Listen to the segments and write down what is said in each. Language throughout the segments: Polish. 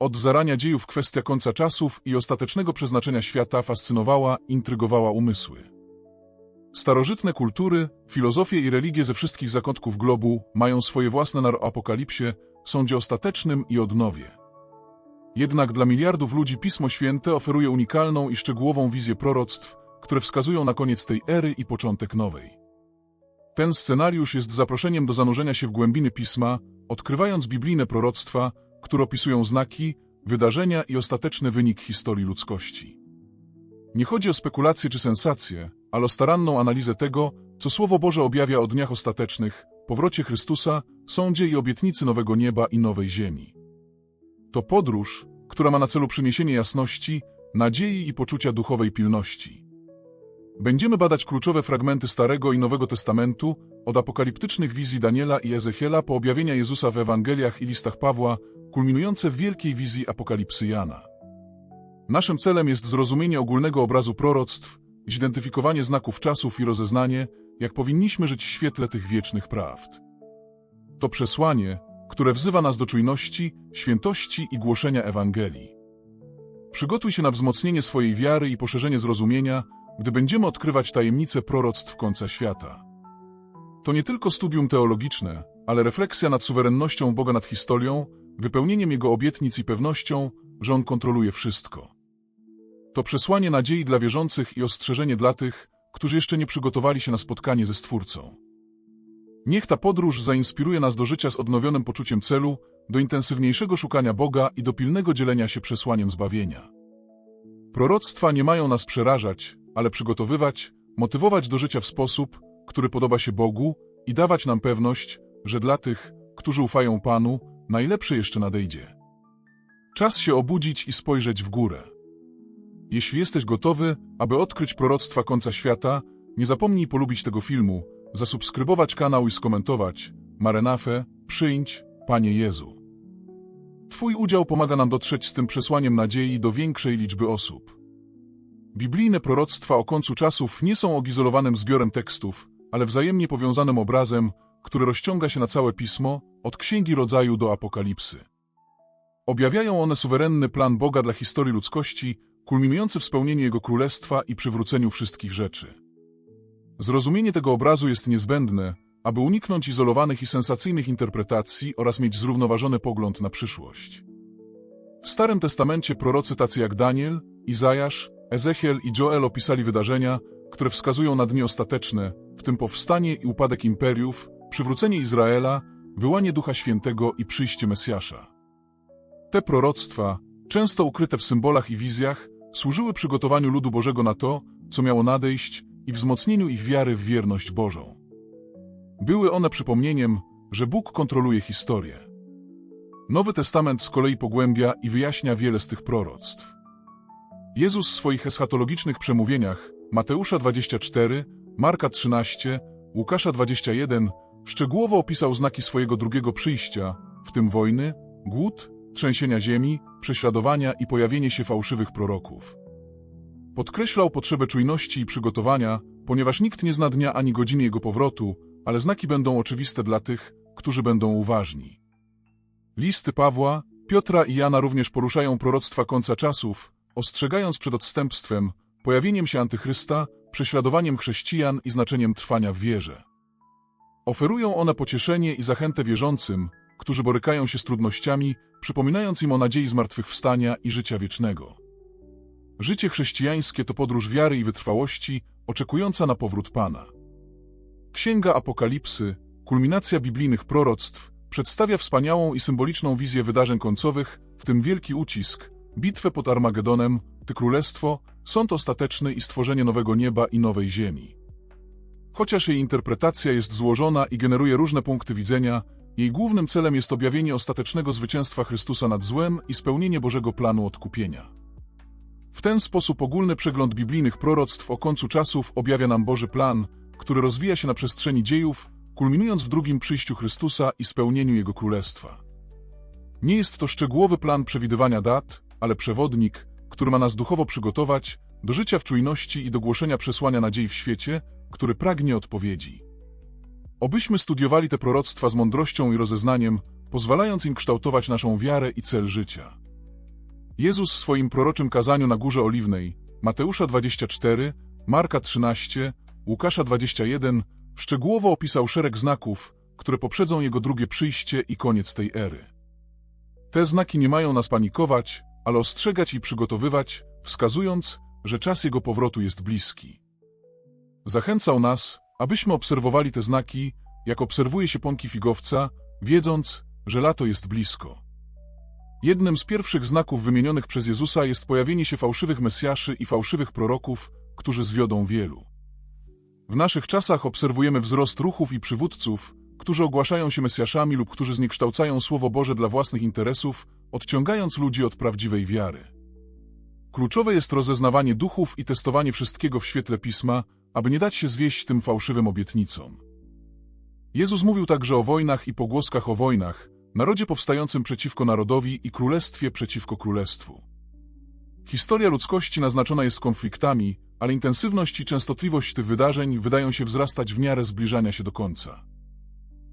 Od zarania dziejów kwestia końca czasów i ostatecznego przeznaczenia świata fascynowała, intrygowała umysły. Starożytne kultury, filozofie i religie ze wszystkich zakątków globu mają swoje własne nar apokalipsie, sądzie ostatecznym i odnowie. Jednak dla miliardów ludzi Pismo Święte oferuje unikalną i szczegółową wizję proroctw, które wskazują na koniec tej ery i początek nowej. Ten scenariusz jest zaproszeniem do zanurzenia się w głębiny Pisma, odkrywając biblijne proroctwa, które opisują znaki, wydarzenia i ostateczny wynik historii ludzkości. Nie chodzi o spekulacje czy sensacje, ale o staranną analizę tego, co Słowo Boże objawia o dniach ostatecznych, powrocie Chrystusa, sądzie i obietnicy nowego nieba i nowej ziemi. To podróż, która ma na celu przyniesienie jasności, nadziei i poczucia duchowej pilności. Będziemy badać kluczowe fragmenty Starego i Nowego Testamentu, od apokaliptycznych wizji Daniela i Ezechiela po objawienia Jezusa w Ewangeliach i listach Pawła, kulminujące w wielkiej wizji apokalipsy Jana. Naszym celem jest zrozumienie ogólnego obrazu proroctw, zidentyfikowanie znaków czasów i rozeznanie, jak powinniśmy żyć w świetle tych wiecznych prawd. To przesłanie, które wzywa nas do czujności, świętości i głoszenia Ewangelii. Przygotuj się na wzmocnienie swojej wiary i poszerzenie zrozumienia, gdy będziemy odkrywać tajemnice proroctw końca świata. To nie tylko studium teologiczne, ale refleksja nad suwerennością Boga nad historią, wypełnieniem Jego obietnic i pewnością, że On kontroluje wszystko. To przesłanie nadziei dla wierzących i ostrzeżenie dla tych, którzy jeszcze nie przygotowali się na spotkanie ze Stwórcą. Niech ta podróż zainspiruje nas do życia z odnowionym poczuciem celu, do intensywniejszego szukania Boga i do pilnego dzielenia się przesłaniem zbawienia. Proroctwa nie mają nas przerażać, ale przygotowywać, motywować do życia w sposób, który podoba się Bogu i dawać nam pewność, że dla tych, którzy ufają Panu, najlepsze jeszcze nadejdzie. Czas się obudzić i spojrzeć w górę. Jeśli jesteś gotowy, aby odkryć proroctwa końca świata, nie zapomnij polubić tego filmu, zasubskrybować kanał i skomentować. Marenafe, przyjdź, Panie Jezu. Twój udział pomaga nam dotrzeć z tym przesłaniem nadziei do większej liczby osób. Biblijne proroctwa o końcu czasów nie są ogizolowanym zbiorem tekstów, ale wzajemnie powiązanym obrazem, który rozciąga się na całe pismo, od Księgi Rodzaju do Apokalipsy. Objawiają one suwerenny plan Boga dla historii ludzkości, kulminujący w spełnieniu Jego Królestwa i przywróceniu wszystkich rzeczy. Zrozumienie tego obrazu jest niezbędne, aby uniknąć izolowanych i sensacyjnych interpretacji oraz mieć zrównoważony pogląd na przyszłość. W Starym Testamencie prorocy tacy jak Daniel, Izajasz, Ezechiel i Joel opisali wydarzenia, które wskazują na dni ostateczne, w tym powstanie i upadek imperiów, przywrócenie Izraela, wyłanie Ducha Świętego i przyjście Mesjasza. Te proroctwa, często ukryte w symbolach i wizjach, służyły przygotowaniu ludu Bożego na to, co miało nadejść i wzmocnieniu ich wiary w wierność Bożą. Były one przypomnieniem, że Bóg kontroluje historię. Nowy Testament z kolei pogłębia i wyjaśnia wiele z tych proroctw. Jezus w swoich eschatologicznych przemówieniach Mateusza 24, Marka 13, Łukasza 21 szczegółowo opisał znaki swojego drugiego przyjścia, w tym wojny, głód, trzęsienia ziemi, prześladowania i pojawienie się fałszywych proroków. Podkreślał potrzebę czujności i przygotowania, ponieważ nikt nie zna dnia ani godziny jego powrotu, ale znaki będą oczywiste dla tych, którzy będą uważni. Listy Pawła, Piotra i Jana również poruszają proroctwa końca czasów, ostrzegając przed odstępstwem, pojawieniem się antychrysta, prześladowaniem chrześcijan i znaczeniem trwania w wierze. Oferują one pocieszenie i zachętę wierzącym, którzy borykają się z trudnościami, przypominając im o nadziei zmartwychwstania i życia wiecznego. Życie chrześcijańskie to podróż wiary i wytrwałości, oczekująca na powrót Pana. Księga Apokalipsy, kulminacja biblijnych proroctw, przedstawia wspaniałą i symboliczną wizję wydarzeń końcowych, w tym wielki ucisk, bitwę pod Armagedonem, ty królestwo, sąd ostateczny i stworzenie nowego nieba i nowej ziemi. Chociaż jej interpretacja jest złożona i generuje różne punkty widzenia, jej głównym celem jest objawienie ostatecznego zwycięstwa Chrystusa nad złem i spełnienie Bożego planu odkupienia. W ten sposób ogólny przegląd biblijnych proroctw o końcu czasów objawia nam Boży plan, który rozwija się na przestrzeni dziejów, kulminując w drugim przyjściu Chrystusa i spełnieniu Jego Królestwa. Nie jest to szczegółowy plan przewidywania dat, ale przewodnik, który ma nas duchowo przygotować do życia w czujności i do głoszenia przesłania nadziei w świecie, który pragnie odpowiedzi. Obyśmy studiowali te proroctwa z mądrością i rozeznaniem, pozwalając im kształtować naszą wiarę i cel życia. Jezus w swoim proroczym kazaniu na Górze Oliwnej, Mateusza 24, Marka 13, Łukasza 21, szczegółowo opisał szereg znaków, które poprzedzą Jego drugie przyjście i koniec tej ery. Te znaki nie mają nas panikować, ale ostrzegać i przygotowywać, wskazując, że czas Jego powrotu jest bliski. Zachęcał nas, abyśmy obserwowali te znaki, jak obserwuje się pąki figowca, wiedząc, że lato jest blisko. Jednym z pierwszych znaków wymienionych przez Jezusa jest pojawienie się fałszywych mesjaszy i fałszywych proroków, którzy zwiodą wielu. W naszych czasach obserwujemy wzrost ruchów i przywódców, którzy ogłaszają się mesjaszami lub którzy zniekształcają Słowo Boże dla własnych interesów, odciągając ludzi od prawdziwej wiary. Kluczowe jest rozeznawanie duchów i testowanie wszystkiego w świetle Pisma, aby nie dać się zwieść tym fałszywym obietnicom. Jezus mówił także o wojnach i pogłoskach o wojnach, narodzie powstającym przeciwko narodowi i królestwie przeciwko królestwu. Historia ludzkości naznaczona jest konfliktami, ale intensywność i częstotliwość tych wydarzeń wydają się wzrastać w miarę zbliżania się do końca.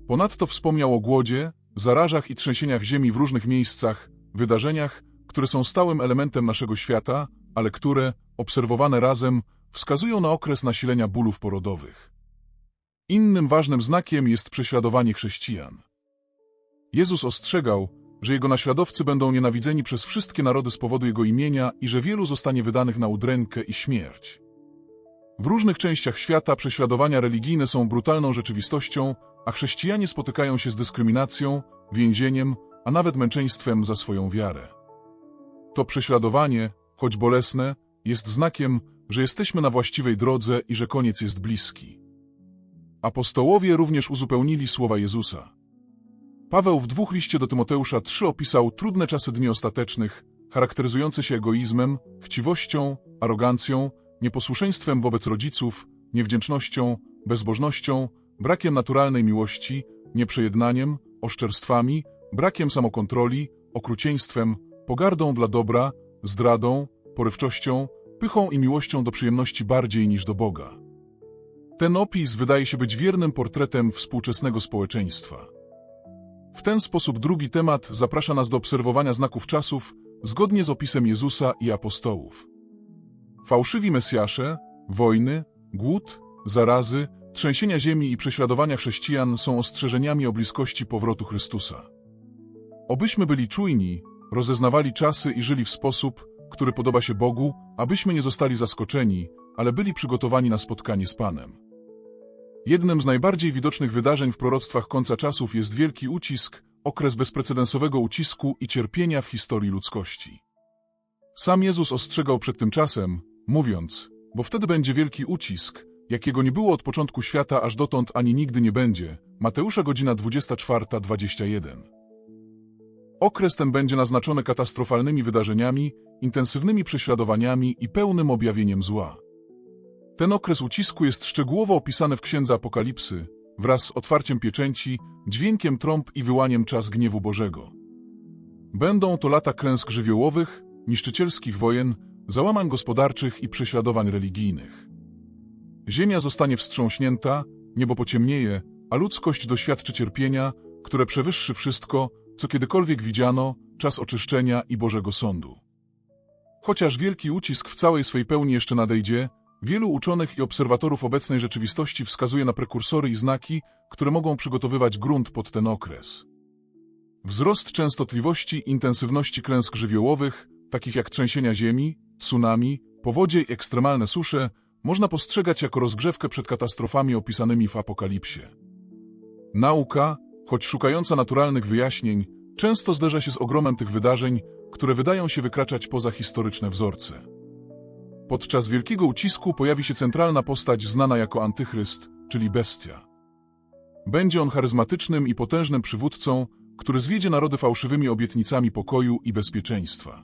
Ponadto wspomniał o głodzie, zarażach i trzęsieniach ziemi w różnych miejscach, wydarzeniach, które są stałym elementem naszego świata, ale które, obserwowane razem, wskazują na okres nasilenia bólów porodowych. Innym ważnym znakiem jest prześladowanie chrześcijan. Jezus ostrzegał, że jego naśladowcy będą nienawidzeni przez wszystkie narody z powodu jego imienia i że wielu zostanie wydanych na udrękę i śmierć. W różnych częściach świata prześladowania religijne są brutalną rzeczywistością, a chrześcijanie spotykają się z dyskryminacją, więzieniem, a nawet męczeństwem za swoją wiarę. To prześladowanie, choć bolesne, jest znakiem, że jesteśmy na właściwej drodze i że koniec jest bliski. Apostołowie również uzupełnili słowa Jezusa. Paweł w dwóch liście do Tymoteusza 3 opisał trudne czasy dni ostatecznych, charakteryzujące się egoizmem, chciwością, arogancją, nieposłuszeństwem wobec rodziców, niewdzięcznością, bezbożnością, brakiem naturalnej miłości, nieprzejednaniem, oszczerstwami, brakiem samokontroli, okrucieństwem, pogardą dla dobra, zdradą, porywczością, pychą i miłością do przyjemności bardziej niż do Boga. Ten opis wydaje się być wiernym portretem współczesnego społeczeństwa. W ten sposób drugi temat zaprasza nas do obserwowania znaków czasów zgodnie z opisem Jezusa i apostołów. Fałszywi Mesjasze, wojny, głód, zarazy, trzęsienia ziemi i prześladowania chrześcijan są ostrzeżeniami o bliskości powrotu Chrystusa. Obyśmy byli czujni, rozeznawali czasy i żyli w sposób, który podoba się Bogu, abyśmy nie zostali zaskoczeni, ale byli przygotowani na spotkanie z Panem. Jednym z najbardziej widocznych wydarzeń w proroctwach końca czasów jest wielki ucisk, okres bezprecedensowego ucisku i cierpienia w historii ludzkości. Sam Jezus ostrzegał przed tym czasem, mówiąc, bo wtedy będzie wielki ucisk, jakiego nie było od początku świata aż dotąd ani nigdy nie będzie. Mateusza godzina 24:21. Okres ten będzie naznaczony katastrofalnymi wydarzeniami, intensywnymi prześladowaniami i pełnym objawieniem zła. Ten okres ucisku jest szczegółowo opisany w Księdze Apokalipsy, wraz z otwarciem pieczęci, dźwiękiem trąb i wyłaniem czas gniewu Bożego. Będą to lata klęsk żywiołowych, niszczycielskich wojen, załamań gospodarczych i prześladowań religijnych. Ziemia zostanie wstrząśnięta, niebo pociemnieje, a ludzkość doświadczy cierpienia, które przewyższy wszystko, co kiedykolwiek widziano, czas oczyszczenia i Bożego Sądu. Chociaż wielki ucisk w całej swej pełni jeszcze nadejdzie, Wielu uczonych i obserwatorów obecnej rzeczywistości wskazuje na prekursory i znaki, które mogą przygotowywać grunt pod ten okres. Wzrost częstotliwości intensywności klęsk żywiołowych, takich jak trzęsienia ziemi, tsunami, powodzie i ekstremalne susze, można postrzegać jako rozgrzewkę przed katastrofami opisanymi w Apokalipsie. Nauka, choć szukająca naturalnych wyjaśnień, często zderza się z ogromem tych wydarzeń, które wydają się wykraczać poza historyczne wzorce. Podczas wielkiego ucisku pojawi się centralna postać znana jako antychryst, czyli bestia. Będzie on charyzmatycznym i potężnym przywódcą, który zwiedzie narody fałszywymi obietnicami pokoju i bezpieczeństwa.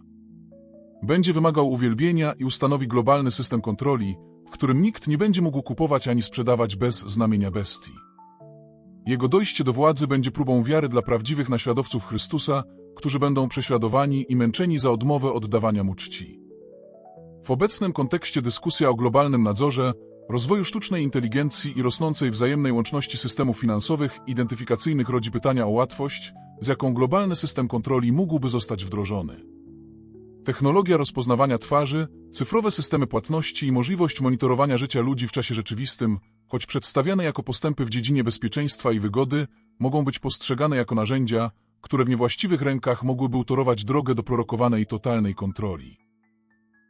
Będzie wymagał uwielbienia i ustanowi globalny system kontroli, w którym nikt nie będzie mógł kupować ani sprzedawać bez znamienia bestii. Jego dojście do władzy będzie próbą wiary dla prawdziwych naśladowców Chrystusa, którzy będą prześladowani i męczeni za odmowę oddawania mu czci. W obecnym kontekście dyskusja o globalnym nadzorze, rozwoju sztucznej inteligencji i rosnącej wzajemnej łączności systemów finansowych identyfikacyjnych rodzi pytania o łatwość, z jaką globalny system kontroli mógłby zostać wdrożony. Technologia rozpoznawania twarzy, cyfrowe systemy płatności i możliwość monitorowania życia ludzi w czasie rzeczywistym, choć przedstawiane jako postępy w dziedzinie bezpieczeństwa i wygody, mogą być postrzegane jako narzędzia, które w niewłaściwych rękach mogłyby utorować drogę do prorokowanej totalnej kontroli.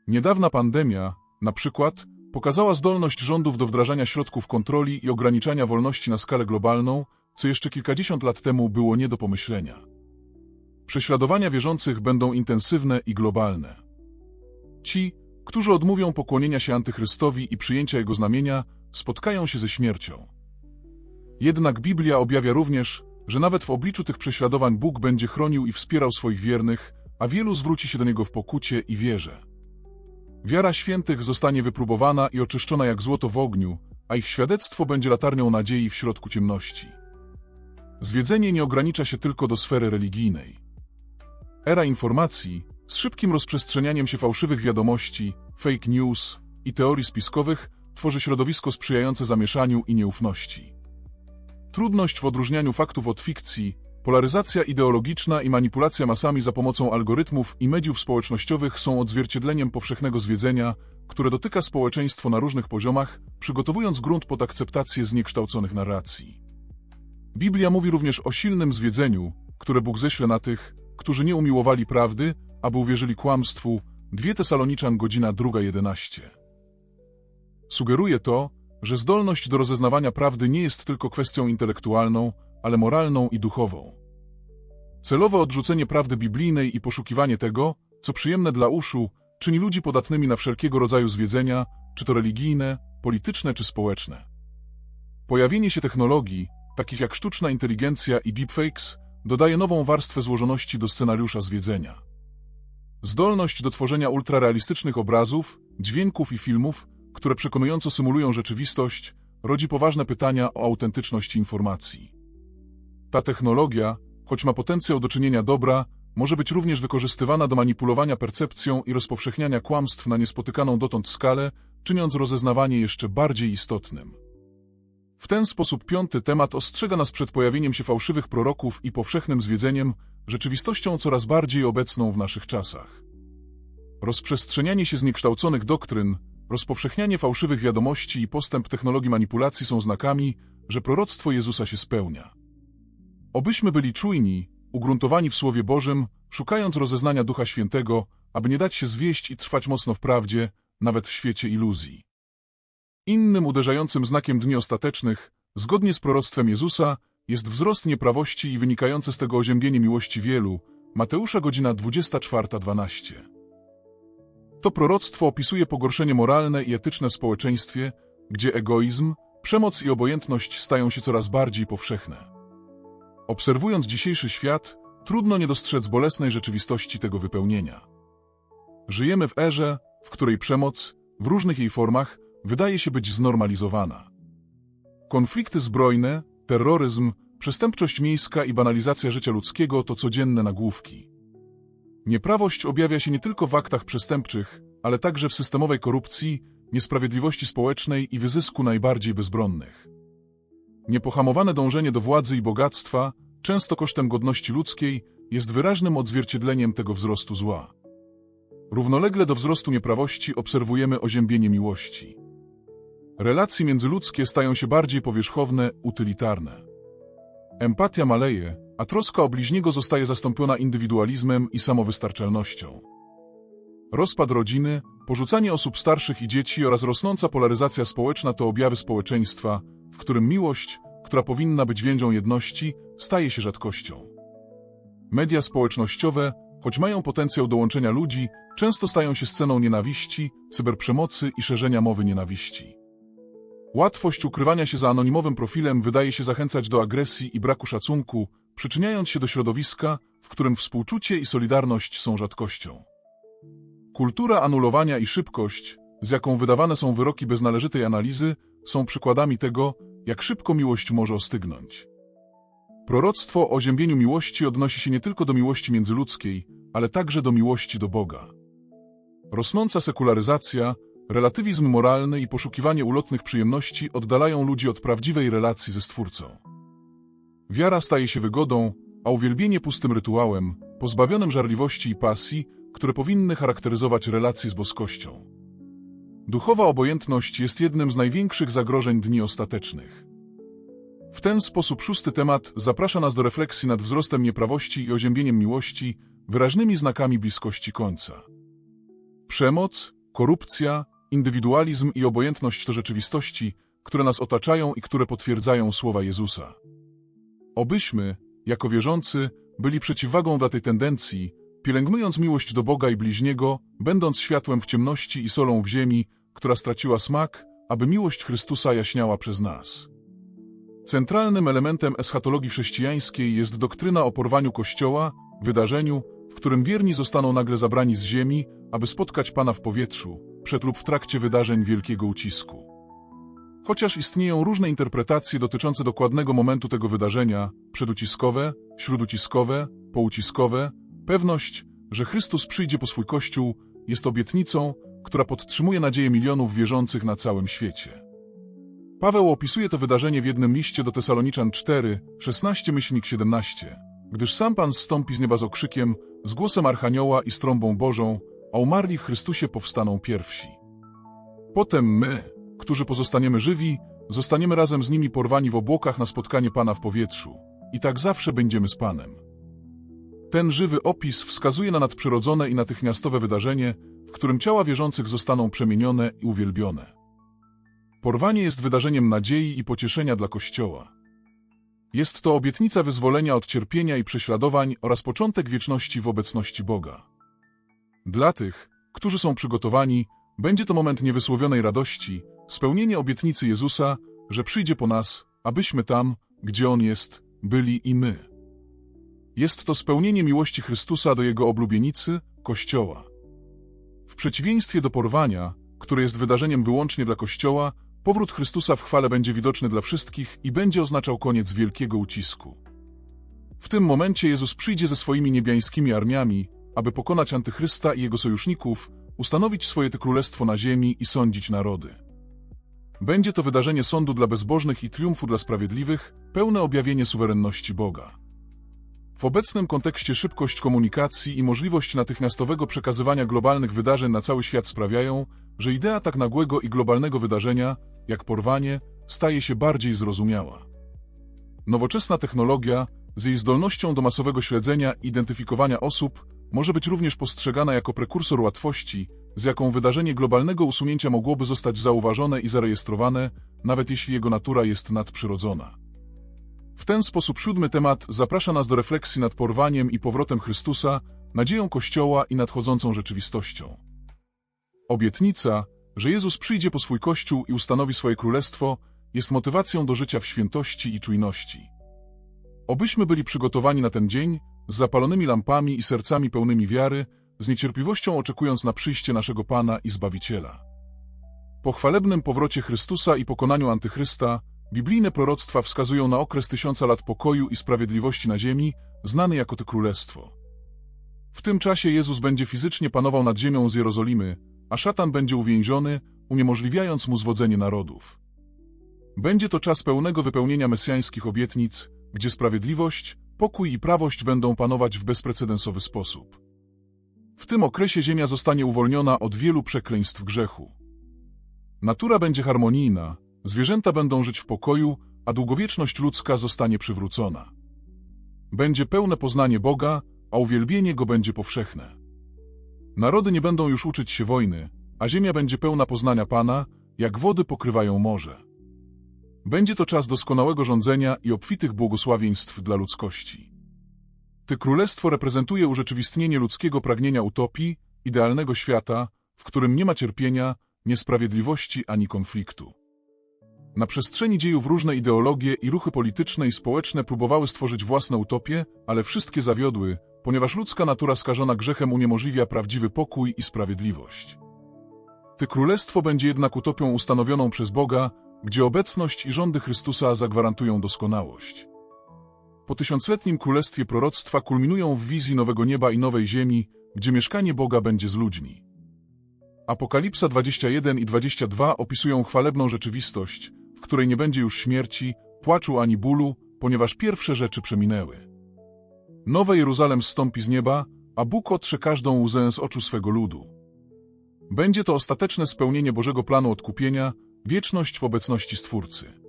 Niedawna pandemia, na przykład, pokazała zdolność rządów do wdrażania środków kontroli i ograniczania wolności na skalę globalną, co jeszcze kilkadziesiąt lat temu było nie do pomyślenia. Prześladowania wierzących będą intensywne i globalne. Ci, którzy odmówią pokłonienia się antychrystowi i przyjęcia jego znamienia, spotkają się ze śmiercią. Jednak Biblia objawia również, że nawet w obliczu tych prześladowań Bóg będzie chronił i wspierał swoich wiernych, a wielu zwróci się do Niego w pokucie i wierze. Wiara świętych zostanie wypróbowana i oczyszczona jak złoto w ogniu, a ich świadectwo będzie latarnią nadziei w środku ciemności. Zwiedzenie nie ogranicza się tylko do sfery religijnej. Era informacji, z szybkim rozprzestrzenianiem się fałszywych wiadomości, fake news i teorii spiskowych, tworzy środowisko sprzyjające zamieszaniu i nieufności. Trudność w odróżnianiu faktów od fikcji, polaryzacja ideologiczna i manipulacja masami za pomocą algorytmów i mediów społecznościowych są odzwierciedleniem powszechnego zwiedzenia, które dotyka społeczeństwo na różnych poziomach, przygotowując grunt pod akceptację zniekształconych narracji. Biblia mówi również o silnym zwiedzeniu, które Bóg ześle na tych, którzy nie umiłowali prawdy, aby uwierzyli kłamstwu. 2 Tesaloniczan godzina 2.11. Sugeruje to, że zdolność do rozeznawania prawdy nie jest tylko kwestią intelektualną, ale moralną i duchową. Celowe odrzucenie prawdy biblijnej i poszukiwanie tego, co przyjemne dla uszu, czyni ludzi podatnymi na wszelkiego rodzaju zwiedzenia, czy to religijne, polityczne czy społeczne. Pojawienie się technologii, takich jak sztuczna inteligencja i deepfakes, dodaje nową warstwę złożoności do scenariusza zwiedzenia. Zdolność do tworzenia ultrarealistycznych obrazów, dźwięków i filmów, które przekonująco symulują rzeczywistość, rodzi poważne pytania o autentyczność informacji. Ta technologia, choć ma potencjał do czynienia dobra, może być również wykorzystywana do manipulowania percepcją i rozpowszechniania kłamstw na niespotykaną dotąd skalę, czyniąc rozeznawanie jeszcze bardziej istotnym. W ten sposób piąty temat ostrzega nas przed pojawieniem się fałszywych proroków i powszechnym zwiedzeniem, rzeczywistością coraz bardziej obecną w naszych czasach. Rozprzestrzenianie się zniekształconych doktryn, rozpowszechnianie fałszywych wiadomości i postęp technologii manipulacji są znakami, że proroctwo Jezusa się spełnia. Obyśmy byli czujni, ugruntowani w Słowie Bożym, szukając rozeznania Ducha Świętego, aby nie dać się zwieść i trwać mocno w prawdzie, nawet w świecie iluzji. Innym uderzającym znakiem dni ostatecznych, zgodnie z proroctwem Jezusa, jest wzrost nieprawości i wynikające z tego oziębienie miłości wielu. Mateusza godzina 24.12. To proroctwo opisuje pogorszenie moralne i etyczne w społeczeństwie, gdzie egoizm, przemoc i obojętność stają się coraz bardziej powszechne. Obserwując dzisiejszy świat, trudno nie dostrzec bolesnej rzeczywistości tego wypełnienia. Żyjemy w erze, w której przemoc, w różnych jej formach, wydaje się być znormalizowana. Konflikty zbrojne, terroryzm, przestępczość miejska i banalizacja życia ludzkiego to codzienne nagłówki. Nieprawość objawia się nie tylko w aktach przestępczych, ale także w systemowej korupcji, niesprawiedliwości społecznej i wyzysku najbardziej bezbronnych. Niepohamowane dążenie do władzy i bogactwa, często kosztem godności ludzkiej, jest wyraźnym odzwierciedleniem tego wzrostu zła. Równolegle do wzrostu nieprawości obserwujemy oziębienie miłości. Relacje międzyludzkie stają się bardziej powierzchowne, utylitarne. Empatia maleje, a troska o bliźniego zostaje zastąpiona indywidualizmem i samowystarczalnością. Rozpad rodziny, porzucanie osób starszych i dzieci oraz rosnąca polaryzacja społeczna to objawy społeczeństwa, w którym miłość, która powinna być więzią jedności, staje się rzadkością. Media społecznościowe, choć mają potencjał do łączenia ludzi, często stają się sceną nienawiści, cyberprzemocy i szerzenia mowy nienawiści. Łatwość ukrywania się za anonimowym profilem wydaje się zachęcać do agresji i braku szacunku, przyczyniając się do środowiska, w którym współczucie i solidarność są rzadkością. Kultura anulowania i szybkość, z jaką wydawane są wyroki bez należytej analizy, są przykładami tego, jak szybko miłość może ostygnąć. Proroctwo o ziębieniu miłości odnosi się nie tylko do miłości międzyludzkiej, ale także do miłości do Boga. Rosnąca sekularyzacja, relatywizm moralny i poszukiwanie ulotnych przyjemności oddalają ludzi od prawdziwej relacji ze Stwórcą. Wiara staje się wygodą, a uwielbienie pustym rytuałem, pozbawionym żarliwości i pasji, które powinny charakteryzować relacje z boskością. Duchowa obojętność jest jednym z największych zagrożeń dni ostatecznych. W ten sposób szósty temat zaprasza nas do refleksji nad wzrostem nieprawości i oziębieniem miłości, wyraźnymi znakami bliskości końca. Przemoc, korupcja, indywidualizm i obojętność to rzeczywistości, które nas otaczają i które potwierdzają słowa Jezusa. Obyśmy, jako wierzący, byli przeciwwagą dla tej tendencji, pielęgnując miłość do Boga i bliźniego, będąc światłem w ciemności i solą w ziemi, która straciła smak, aby miłość Chrystusa jaśniała przez nas. Centralnym elementem eschatologii chrześcijańskiej jest doktryna o porwaniu Kościoła, wydarzeniu, w którym wierni zostaną nagle zabrani z ziemi, aby spotkać Pana w powietrzu, przed lub w trakcie wydarzeń wielkiego ucisku. Chociaż istnieją różne interpretacje dotyczące dokładnego momentu tego wydarzenia, przeduciskowe, śróduciskowe, pouciskowe, pewność, że Chrystus przyjdzie po swój Kościół, jest obietnicą, która podtrzymuje nadzieję milionów wierzących na całym świecie. Paweł opisuje to wydarzenie w jednym liście do Tesaloniczan 4, 16-17, gdyż sam Pan zstąpi z nieba z okrzykiem, z głosem Archanioła i z trąbą Bożą, a umarli w Chrystusie powstaną pierwsi. Potem my, którzy pozostaniemy żywi, zostaniemy razem z nimi porwani w obłokach na spotkanie Pana w powietrzu. I tak zawsze będziemy z Panem. Ten żywy opis wskazuje na nadprzyrodzone i natychmiastowe wydarzenie, w którym ciała wierzących zostaną przemienione i uwielbione. Porwanie jest wydarzeniem nadziei i pocieszenia dla Kościoła. Jest to obietnica wyzwolenia od cierpienia i prześladowań oraz początek wieczności w obecności Boga. Dla tych, którzy są przygotowani, będzie to moment niewysłowionej radości, spełnienie obietnicy Jezusa, że przyjdzie po nas, abyśmy tam, gdzie On jest, byli i my. Jest to spełnienie miłości Chrystusa do Jego oblubienicy, Kościoła. W przeciwieństwie do porwania, które jest wydarzeniem wyłącznie dla Kościoła, powrót Chrystusa w chwale będzie widoczny dla wszystkich i będzie oznaczał koniec wielkiego ucisku. W tym momencie Jezus przyjdzie ze swoimi niebiańskimi armiami, aby pokonać Antychrysta i jego sojuszników, ustanowić swoje królestwo na ziemi i sądzić narody. Będzie to wydarzenie sądu dla bezbożnych i triumfu dla sprawiedliwych, pełne objawienie suwerenności Boga. W obecnym kontekście szybkość komunikacji i możliwość natychmiastowego przekazywania globalnych wydarzeń na cały świat sprawiają, że idea tak nagłego i globalnego wydarzenia, jak porwanie, staje się bardziej zrozumiała. Nowoczesna technologia, z jej zdolnością do masowego śledzenia i identyfikowania osób, może być również postrzegana jako prekursor łatwości, z jaką wydarzenie globalnego usunięcia mogłoby zostać zauważone i zarejestrowane, nawet jeśli jego natura jest nadprzyrodzona. W ten sposób siódmy temat zaprasza nas do refleksji nad porwaniem i powrotem Chrystusa, nadzieją Kościoła i nadchodzącą rzeczywistością. Obietnica, że Jezus przyjdzie po swój Kościół i ustanowi swoje królestwo, jest motywacją do życia w świętości i czujności. Obyśmy byli przygotowani na ten dzień, z zapalonymi lampami i sercami pełnymi wiary, z niecierpliwością oczekując na przyjście naszego Pana i Zbawiciela. Po chwalebnym powrocie Chrystusa i pokonaniu Antychrysta, biblijne proroctwa wskazują na okres tysiąca lat pokoju i sprawiedliwości na ziemi, znany jako to Królestwo. W tym czasie Jezus będzie fizycznie panował nad ziemią z Jerozolimy, a szatan będzie uwięziony, uniemożliwiając mu zwodzenie narodów. Będzie to czas pełnego wypełnienia mesjańskich obietnic, gdzie sprawiedliwość, pokój i prawość będą panować w bezprecedensowy sposób. W tym okresie ziemia zostanie uwolniona od wielu przekleństw grzechu. Natura będzie harmonijna, zwierzęta będą żyć w pokoju, a długowieczność ludzka zostanie przywrócona. Będzie pełne poznanie Boga, a uwielbienie Go będzie powszechne. Narody nie będą już uczyć się wojny, a ziemia będzie pełna poznania Pana, jak wody pokrywają morze. Będzie to czas doskonałego rządzenia i obfitych błogosławieństw dla ludzkości. Ty królestwo reprezentuje urzeczywistnienie ludzkiego pragnienia utopii, idealnego świata, w którym nie ma cierpienia, niesprawiedliwości ani konfliktu. Na przestrzeni dziejów różne ideologie i ruchy polityczne i społeczne próbowały stworzyć własne utopie, ale wszystkie zawiodły, ponieważ ludzka natura skażona grzechem uniemożliwia prawdziwy pokój i sprawiedliwość. Ty królestwo będzie jednak utopią ustanowioną przez Boga, gdzie obecność i rządy Chrystusa zagwarantują doskonałość. Po tysiącletnim królestwie proroctwa kulminują w wizji nowego nieba i nowej ziemi, gdzie mieszkanie Boga będzie z ludźmi. Apokalipsa 21 i 22 opisują chwalebną rzeczywistość, w której nie będzie już śmierci, płaczu ani bólu, ponieważ pierwsze rzeczy przeminęły. Nowe Jeruzalem zstąpi z nieba, a Bóg otrze każdą łzę z oczu swego ludu. Będzie to ostateczne spełnienie Bożego planu odkupienia, wieczność w obecności Stwórcy.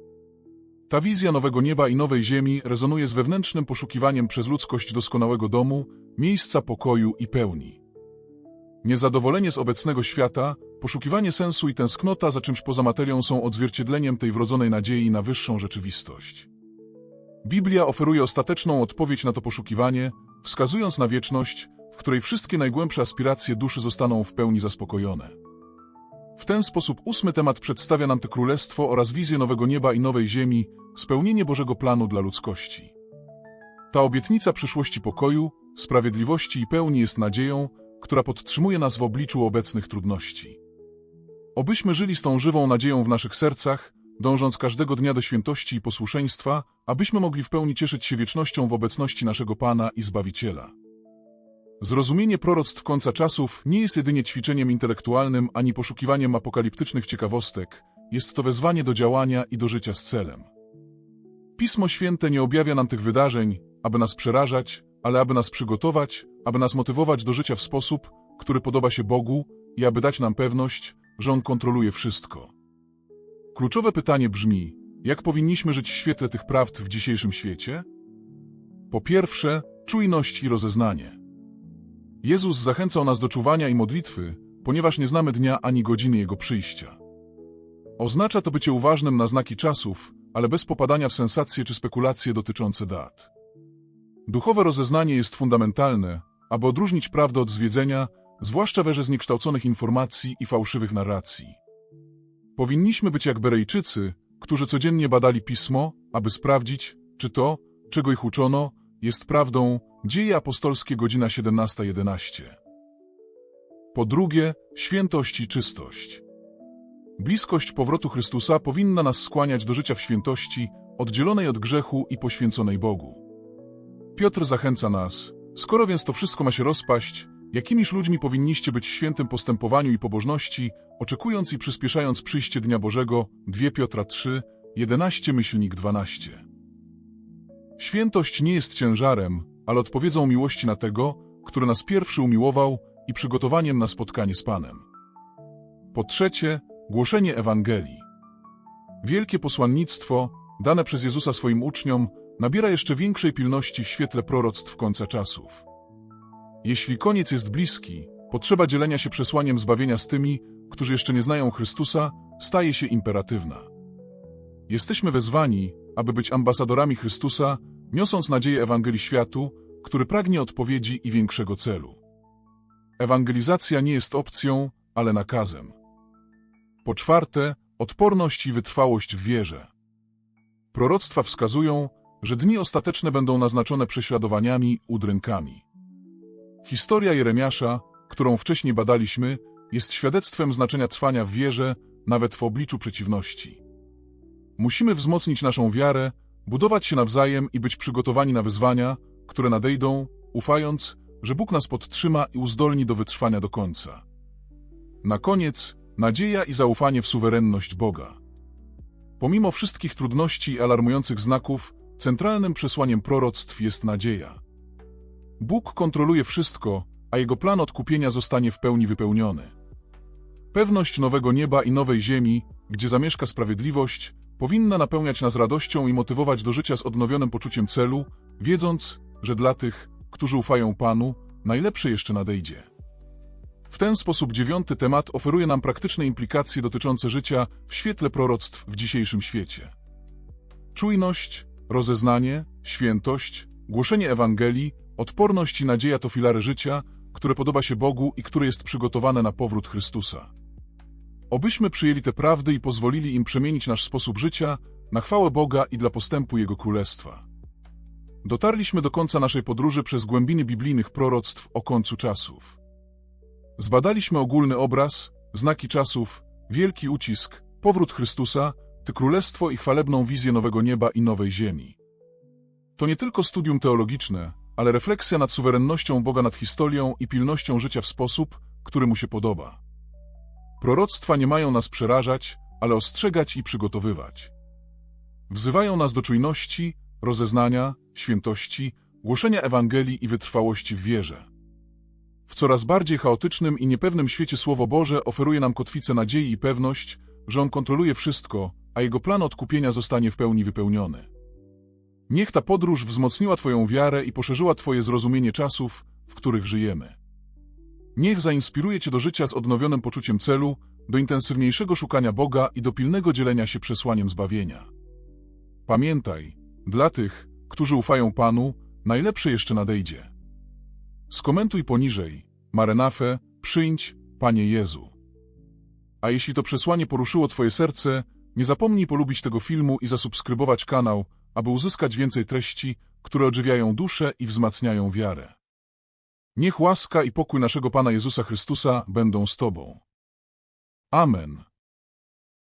Ta wizja nowego nieba i nowej ziemi rezonuje z wewnętrznym poszukiwaniem przez ludzkość doskonałego domu, miejsca pokoju i pełni. Niezadowolenie z obecnego świata, poszukiwanie sensu i tęsknota za czymś poza materią są odzwierciedleniem tej wrodzonej nadziei na wyższą rzeczywistość. Biblia oferuje ostateczną odpowiedź na to poszukiwanie, wskazując na wieczność, w której wszystkie najgłębsze aspiracje duszy zostaną w pełni zaspokojone. W ten sposób ósmy temat przedstawia nam to królestwo oraz wizję nowego nieba i nowej ziemi, spełnienie Bożego planu dla ludzkości. Ta obietnica przyszłości pokoju, sprawiedliwości i pełni jest nadzieją, która podtrzymuje nas w obliczu obecnych trudności. Obyśmy żyli z tą żywą nadzieją w naszych sercach, dążąc każdego dnia do świętości i posłuszeństwa, abyśmy mogli w pełni cieszyć się wiecznością w obecności naszego Pana i Zbawiciela. Zrozumienie proroctw końca czasów nie jest jedynie ćwiczeniem intelektualnym ani poszukiwaniem apokaliptycznych ciekawostek, jest to wezwanie do działania i do życia z celem. Pismo Święte nie objawia nam tych wydarzeń, aby nas przerażać, ale aby nas przygotować, aby nas motywować do życia w sposób, który podoba się Bogu i aby dać nam pewność, że On kontroluje wszystko. Kluczowe pytanie brzmi, jak powinniśmy żyć w świetle tych prawd w dzisiejszym świecie? Po pierwsze, czujność i rozeznanie. Jezus zachęcał nas do czuwania i modlitwy, ponieważ nie znamy dnia ani godziny Jego przyjścia. Oznacza to bycie uważnym na znaki czasów, ale bez popadania w sensacje czy spekulacje dotyczące dat. Duchowe rozeznanie jest fundamentalne, aby odróżnić prawdę od zwiedzenia, zwłaszcza w erze zniekształconych informacji i fałszywych narracji. Powinniśmy być jak Berejczycy, którzy codziennie badali pismo, aby sprawdzić, czy to, czego ich uczono, jest prawdą. Dzieje apostolskie, godzina 17:11. Po drugie, świętość i czystość. Bliskość powrotu Chrystusa powinna nas skłaniać do życia w świętości, oddzielonej od grzechu i poświęconej Bogu. Piotr zachęca nas, skoro więc to wszystko ma się rozpaść, jakimiż ludźmi powinniście być w świętym postępowaniu i pobożności, oczekując i przyspieszając przyjście Dnia Bożego, 2 Piotra 3, 11 myślnik 12. Świętość nie jest ciężarem, ale odpowiedzią miłości na tego, który nas pierwszy umiłował i przygotowaniem na spotkanie z Panem. Po trzecie, głoszenie Ewangelii. Wielkie posłannictwo, dane przez Jezusa swoim uczniom, nabiera jeszcze większej pilności w świetle proroctw końca czasów. Jeśli koniec jest bliski, potrzeba dzielenia się przesłaniem zbawienia z tymi, którzy jeszcze nie znają Chrystusa, staje się imperatywna. Jesteśmy wezwani, aby być ambasadorami Chrystusa, niosąc nadzieję Ewangelii światu, który pragnie odpowiedzi i większego celu. Ewangelizacja nie jest opcją, ale nakazem. Po czwarte, odporność i wytrwałość w wierze. Proroctwa wskazują, że dni ostateczne będą naznaczone prześladowaniami, udrękami. Historia Jeremiasza, którą wcześniej badaliśmy, jest świadectwem znaczenia trwania w wierze, nawet w obliczu przeciwności. Musimy wzmocnić naszą wiarę, budować się nawzajem i być przygotowani na wyzwania, które nadejdą, ufając, że Bóg nas podtrzyma i uzdolni do wytrwania do końca. Na koniec, nadzieja i zaufanie w suwerenność Boga. Pomimo wszystkich trudności i alarmujących znaków, centralnym przesłaniem proroctw jest nadzieja. Bóg kontroluje wszystko, a Jego plan odkupienia zostanie w pełni wypełniony. Pewność nowego nieba i nowej ziemi, gdzie zamieszka sprawiedliwość, powinna napełniać nas radością i motywować do życia z odnowionym poczuciem celu, wiedząc, że dla tych, którzy ufają Panu, najlepsze jeszcze nadejdzie. W ten sposób dziewiąty temat oferuje nam praktyczne implikacje dotyczące życia w świetle proroctw w dzisiejszym świecie. Czujność, rozeznanie, świętość, głoszenie Ewangelii, odporność i nadzieja to filary życia, które podoba się Bogu i które jest przygotowane na powrót Chrystusa. Obyśmy przyjęli te prawdy i pozwolili im przemienić nasz sposób życia na chwałę Boga i dla postępu Jego Królestwa. Dotarliśmy do końca naszej podróży przez głębiny biblijnych proroctw o końcu czasów. Zbadaliśmy ogólny obraz, znaki czasów, wielki ucisk, powrót Chrystusa, Ty Królestwo i chwalebną wizję nowego nieba i nowej ziemi. To nie tylko studium teologiczne, ale refleksja nad suwerennością Boga nad historią i pilnością życia w sposób, który Mu się podoba. Proroctwa nie mają nas przerażać, ale ostrzegać i przygotowywać. Wzywają nas do czujności, rozeznania, świętości, głoszenia Ewangelii i wytrwałości w wierze. W coraz bardziej chaotycznym i niepewnym świecie Słowo Boże oferuje nam kotwicę nadziei i pewność, że On kontroluje wszystko, a Jego plan odkupienia zostanie w pełni wypełniony. Niech ta podróż wzmocniła Twoją wiarę i poszerzyła Twoje zrozumienie czasów, w których żyjemy. Niech zainspiruje Cię do życia z odnowionym poczuciem celu, do intensywniejszego szukania Boga i do pilnego dzielenia się przesłaniem zbawienia. Pamiętaj, dla tych, którzy ufają Panu, najlepsze jeszcze nadejdzie. Skomentuj poniżej, Marenafe, przyjdź, Panie Jezu. A jeśli to przesłanie poruszyło Twoje serce, nie zapomnij polubić tego filmu i zasubskrybować kanał, aby uzyskać więcej treści, które odżywiają duszę i wzmacniają wiarę. Niech łaska i pokój naszego Pana Jezusa Chrystusa będą z Tobą. Amen.